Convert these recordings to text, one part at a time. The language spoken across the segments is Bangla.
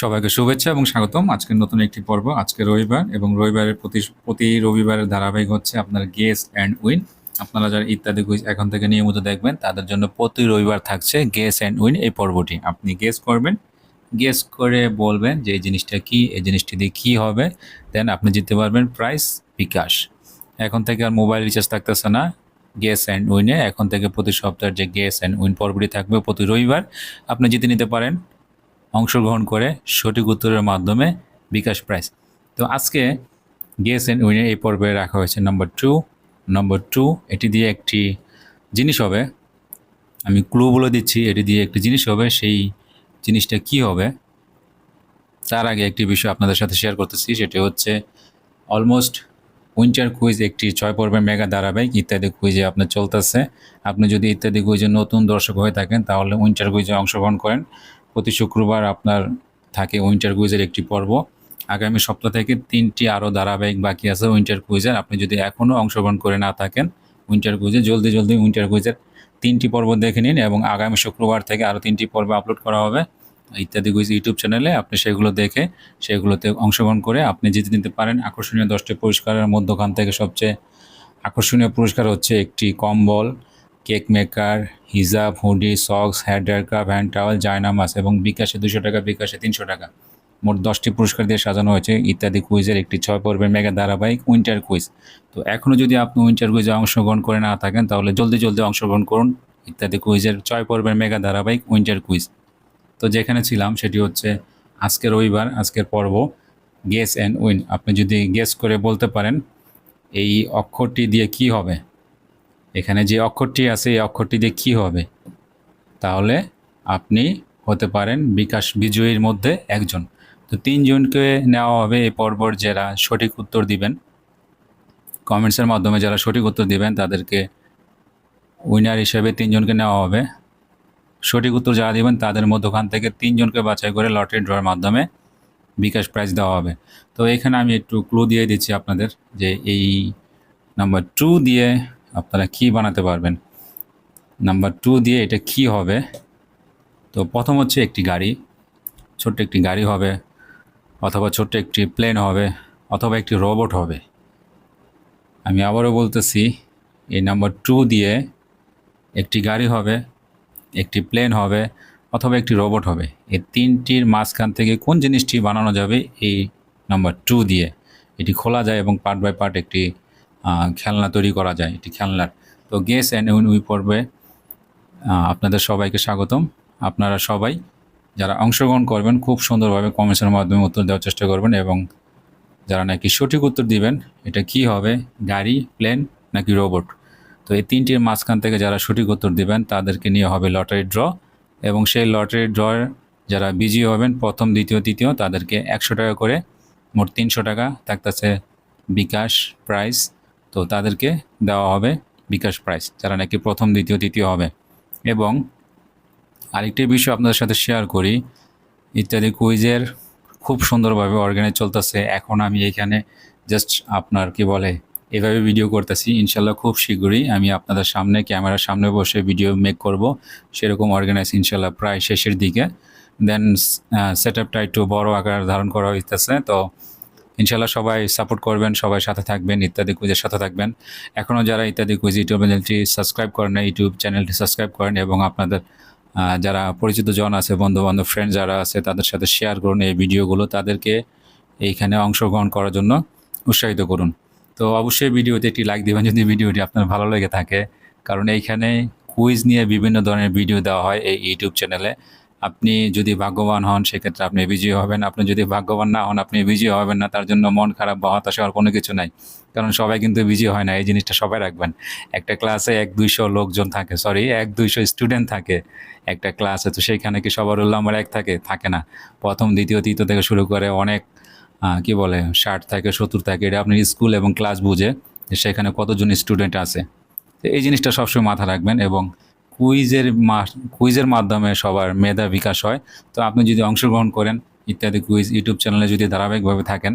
সবাইকে শুভেচ্ছা এবং স্বাগতম। আজকের নতুন একটি পর্ব, আজকে রবিবার এবং রবিবারের প্রতি প্রতি রবিবারের ধারাবাহিক হচ্ছে আপনার গেস অ্যান্ড উইন আপনারা যারা ইত্যাদি কুইজ এখন থেকে নিয়মিত দেখবেন, তাদের জন্য প্রতি রবিবার থাকছে গেস অ্যান্ড উইন এই পর্বটি। আপনি গেস করবেন গেস করে বলবেন যে এই জিনিসটা কি, এই জিনিসটি দিয়ে কী হবে দেন আপনি জিততে পারবেন প্রাইস বিকাশ। এখন থেকে আর মোবাইল রিচার্জ থাকতেছে না গেস অ্যান্ড উইনে এখন থেকে প্রতি সপ্তাহের যে গেস অ্যান্ড উইন পর্বটি থাকবে প্রতি রবিবার, আপনি জিতে নিতে পারেন অংশগ্রহণ করে সঠিক উত্তরের মাধ্যমে বিকাশ প্রাইজ তো আজকে গেস অ্যান্ড উইনে এই পর্বে রাখা হয়েছে নম্বর টু নম্বর টু এটি দিয়ে একটি জিনিস হবে। আমি ক্লু বলে দিচ্ছি, এটি দিয়ে একটি জিনিস হবে, সেই জিনিসটা কি হবে? তার আগে একটি বিষয় আপনাদের সাথে শেয়ার করতেছি, সেটি হচ্ছে অলমোস্ট উইন্টার কুইজ একটি ছয় পর্বের মেগা ধারাবাহিক ইত্যাদি কুইজে আপনার চলতেছে। আপনি যদি ইত্যাদি কুইজে নতুন দর্শক হয়ে থাকেন, তাহলে উইন্টার কুইজে অংশগ্রহণ করেন। প্রতি শুক্রবার আপনার থাকে উইন্টার কুইজের একটি পর্ব। আগামী সপ্তাহ থেকে তিনটি আরও ধারাবাহিক বাকি আছে উইন্টার কুইজের আপনি যদি এখনও অংশগ্রহণ করে না থাকেন উইন্টার কুইজে জলদি জলদি উইন্টার কুইজের তিনটি পর্ব দেখে নিন এবং আগামী শুক্রবার থেকে আরও তিনটি পর্ব আপলোড করা হবে। ইত্যাদি কুইজ ইউটিউব চ্যানেলে আপনি সেগুলো দেখে সেগুলোতে অংশগ্রহণ করে আপনি জিতে নিতে পারেন। আকর্ষণীয় দশটি পুরস্কারের মধ্যখান থেকে সবচেয়ে আকর্ষণীয় পুরস্কার হচ্ছে একটি কম্বল কেক মেকার, হিজাব, hoodie, socks hair cap hand towel জায়নামাস এবং বিকাশে দুশো টাকা, বিকাশে তিনশো টাকা। মোট দশটি পুরস্কার দিয়ে সাজানো হয়েছে ইত্যাদি কুইজের একটি ছয় পর্বের মেগা ধারাবাহিক উইন্টার কুইজ। তো এখনও যদি আপনি উইন্টার কুইজে অংশগ্রহণ করে না থাকেন, তাহলে জলদি জলদি অংশগ্রহণ করুন ইত্যাদি কুইজের ছয় পর্বের মেগা ধারাবাহিক উইন্টার কুইজ। তো যেখানে ছিলাম সেটি হচ্ছে আজকের রবিবার, আজকের পর্ব, গেস অ্যান্ড উইন। আপনি যদি গেস করে বলতে পারেন, এই অক্ষরটি দিয়ে কি হবে? এখানে যে অক্ষরটি আছে, এই অক্ষরটি দিয়ে কী হবে? তাহলে আপনি হতে পারেন বিকাশ বিজয়ীর মধ্যে একজন। তো তিনজনকে নেওয়া হবে এই পরপর যারা সঠিক উত্তর দিবেন কমেন্টসের মাধ্যমে যারা সঠিক উত্তর দিবেন, তাদেরকে উইনার হিসেবে তিনজনকে নেওয়া হবে। সঠিক উত্তর যারা দিবেন, তাদের মধ্যখান থেকে তিনজনকে বাছাই করে লটারি ড্রয়ের মাধ্যমে বিকাশ প্রাইজ দেওয়া হবে। তো এখানে আমি একটু ক্লু দিয়ে দিচ্ছি আপনাদের যে এই নাম্বার টু দিয়ে আপনারা কি বানাতে পারবেন? নাম্বার টু দিয়ে এটা কি হবে? তো প্রথম হচ্ছে একটি গাড়ি। ছোট্ট একটি গাড়ি হবে, অথবা ছোট্ট একটি প্লেন হবে, অথবা একটি রোবট হবে। আমি আবারও বলতেছি, এই নাম্বার টু দিয়ে একটি গাড়ি হবে, একটি প্লেন হবে, অথবা একটি রোবট হবে। এই তিনটির মাঝখান থেকে কোন জিনিসটি বানানো যাবে? এই নাম্বার টু দিয়ে। এটি খোলা যায় এবং পার্ট বাই পার্ট একটি খেলনা তৈরি করা যায়, এটি খেলনার। তো গেস অ্যান্ড উইন উই পর্বে আপনাদের সবাইকে স্বাগতম। আপনারা সবাই যারা অংশগ্রহণ করবেন, খুব সুন্দরভাবে কমেন্টসের মাধ্যমে উত্তর দেওয়ার চেষ্টা করবেন এবং যারা নাকি সঠিক উত্তর দিবেন, এটা কি হবে, গাড়ি প্লেন নাকি রোবট তো এই তিনটির মাঝখান থেকে যারা সঠিক উত্তর দিবেন, তাদেরকে নিয়ে হবে লটারি ড্র এবং সেই লটারি ড্রয়ের যারা বিজয়ী হবেন, প্রথম, দ্বিতীয়, তৃতীয়, তাদেরকে একশো টাকা করে মোট তিনশো টাকা। থাকতেছে বিকাশ প্রাইস তো তাদেরকে দেওয়া হবে বিকাশ প্রাইস, যারা নাকি প্রথম, দ্বিতীয়, তৃতীয় হবে। এবং আরেকটি বিষয় আপনাদের সাথে শেয়ার করি, ইত্যাদি কুইজের খুব সুন্দরভাবে অর্গানাইজ চলতেছে। এখন আমি এখানে জাস্ট আপনার কি বলে, এভাবে ভিডিও করতেছি। ইনশাল্লাহ খুব শীঘ্রই আমি আপনাদের সামনে, ক্যামেরার সামনে বসে ভিডিও মেক করব। সেরকম অর্গানাইজ ইনশাল্লাহ প্রায় শেষের দিকে। দেন সেট আপটা একটু বড় আকার ধারণ করা হইতেছে। তো ইনশাল্লাহ সবাই সাপোর্ট করবেন, সবাই সাথে থাকবেন, ইত্যাদি কুইজের সাথে থাকবেন। এখনও যারা ইত্যাদি কুইজ ইউটিউব চ্যানেলটি সাবস্ক্রাইব করেন না ইউটিউব চ্যানেলটি সাবস্ক্রাইব করেন এবং আপনাদের যারা পরিচিত জন আছে বন্ধু বান্ধব ফ্রেন্ড যারা আছে, তাদের সাথে শেয়ার করুন এই ভিডিওগুলো, তাদেরকে এইখানে অংশগ্রহণ করার জন্য উৎসাহিত করুন। তো অবশ্যই ভিডিওতে একটি লাইক দেবেন যদি ভিডিওটি আপনার ভালো লেগে থাকে। কারণ এইখানে কুইজ নিয়ে বিভিন্ন ধরনের ভিডিও দেওয়া হয় এই ইউটিউব চ্যানেলে আপনি যদি ভাগ্যবান হন, সেক্ষেত্রে আপনি বিজয়ী হবেন। আপনি যদি ভাগ্যবান না হন, আপনি বিজয়ী হবেন না, তার জন্য মন খারাপ বা হতাশা হওয়ার কোনো কিছু নাই। কারণ সবাই কিন্তু বিজয়ী হয় না, এই জিনিসটা সবাই রাখবেন। একটা ক্লাসে এক দুইশো লোকজন থাকে সরি এক দুইশো স্টুডেন্ট থাকে একটা ক্লাসে। তো সেইখানে কি সবার রোল নাম্বার এক থাকে? থাকে না। প্রথম, দ্বিতীয়, তৃতীয় থেকে শুরু করে অনেক কি বলে, ষাট থাকে, সত্তর থাকে, এটা আপনি স্কুল এবং ক্লাস বুঝে সেখানে কতজন স্টুডেন্ট আছে। তো এই জিনিসটা সবসময় মাথা রাখবেন এবং কুইজের কুইজের মাধ্যমে সবার মেধা বিকাশ হয়। তো আপনি যদি অংশগ্রহণ করেন, ইত্যাদি কুইজ ইউটিউব চ্যানেলে যদি ধারাবাহিকভাবে থাকেন,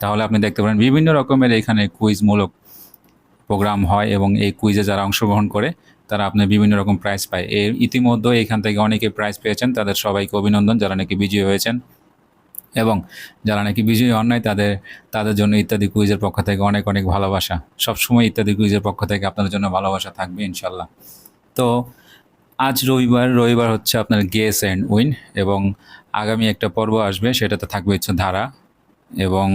তাহলে আপনি দেখতে পারেন বিভিন্ন রকমের এখানে কুইজমূলক প্রোগ্রাম হয় এবং এই কুইজে যারা অংশগ্রহণ করে, তারা আপনার বিভিন্ন রকম প্রাইজ পায়। এর ইতিমধ্যে এখান থেকে অনেকে প্রাইজ পেয়েছেন, তাদের সবাইকে অভিনন্দন, যারা নাকি বিজয়ী হয়েছেন এবং যারা নাকি বিজয়ী হন নাই, তাদের তাদের জন্য ইত্যাদি কুইজের পক্ষ থেকে অনেক অনেক ভালোবাসা। সবসময় ইত্যাদি কুইজের পক্ষ থেকে আপনাদের জন্য ভালোবাসা থাকবে, ইনশাল্লাহ। তো আজ রবিবার রবিবার হচ্ছে আপনার গেস অ্যান্ড উইন এবং আগামী একটা পর্ব আসবে, সেটাতে থাকবে হচ্ছে ধারা এবং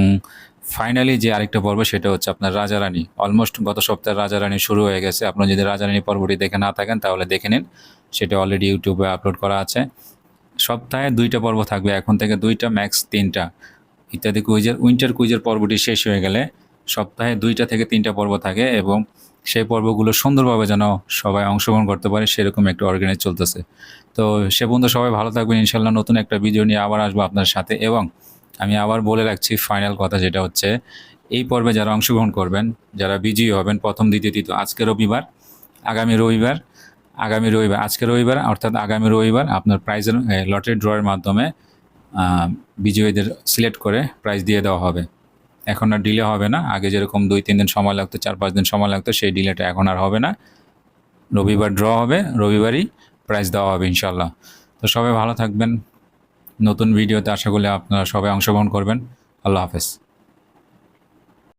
ফাইনালি যে আরেকটা পর্ব, সেটা হচ্ছে আপনার রাজারানী। অলমোস্ট গত সপ্তাহে রাজারানী শুরু হয়ে গেছে। আপনারা যদি রাজা রাজারানী পর্বটি দেখে না থাকেন, তাহলে দেখে নিন। সেটা অলরেডি ইউটিউবে আপলোড করা আছে। সপ্তাহে দুইটা পর্ব থাকবে। এখন থেকে দুইটা ম্যাক্স তিনটা। ইত্যাদি কুইজের উইন্টার কুইজের পর্বটি শেষ হয়ে গেলে সপ্তাহে দুইটা থেকে তিনটা পর্ব থাকে এবং সেই পর্বগুলো সুন্দরভাবে যেন সবাই অংশগ্রহণ করতে পারে, সেরকম একটা অর্গানাইজ চলতেছে। তো সে পর্যন্ত সবাই ভালো থাকবেন ইনশাল্লাহ নতুন একটা ভিডিও নিয়ে আবার আসব আপনার সাথে এবং আমি আবার বলে রাখছি ফাইনাল কথা যেটা হচ্ছে, এই পর্বে যারা অংশগ্রহণ করবেন, যারা বিজয়ী হবেন প্রথম, দ্বিতীয়, তৃতীয়, আজকে রবিবার, আগামী রবিবার আগামী রবিবার, আজকে রবিবার, অর্থাৎ আগামী রবিবার আপনার প্রাইজের লটারি ড্রয়ের মাধ্যমে বিজয়ীদের সিলেক্ট করে প্রাইজ দিয়ে দেওয়া হবে। এখন আর ডিলে হবে না। আগে যেরকম দুই, তিন দিন সময় লাগতো, চার, পাঁচ দিন সময় লাগতো, সেই ডিলেটা এখন আর হবে না। রবিবার ড্র হবে, রবিবারই প্রাইজ দেওয়া হবে ইনশাল্লাহ তো সবাই ভালো থাকবেন। নতুন ভিডিওতে আশা করি আপনারা সবাই অংশগ্রহণ করবেন। আল্লাহ হাফেজ।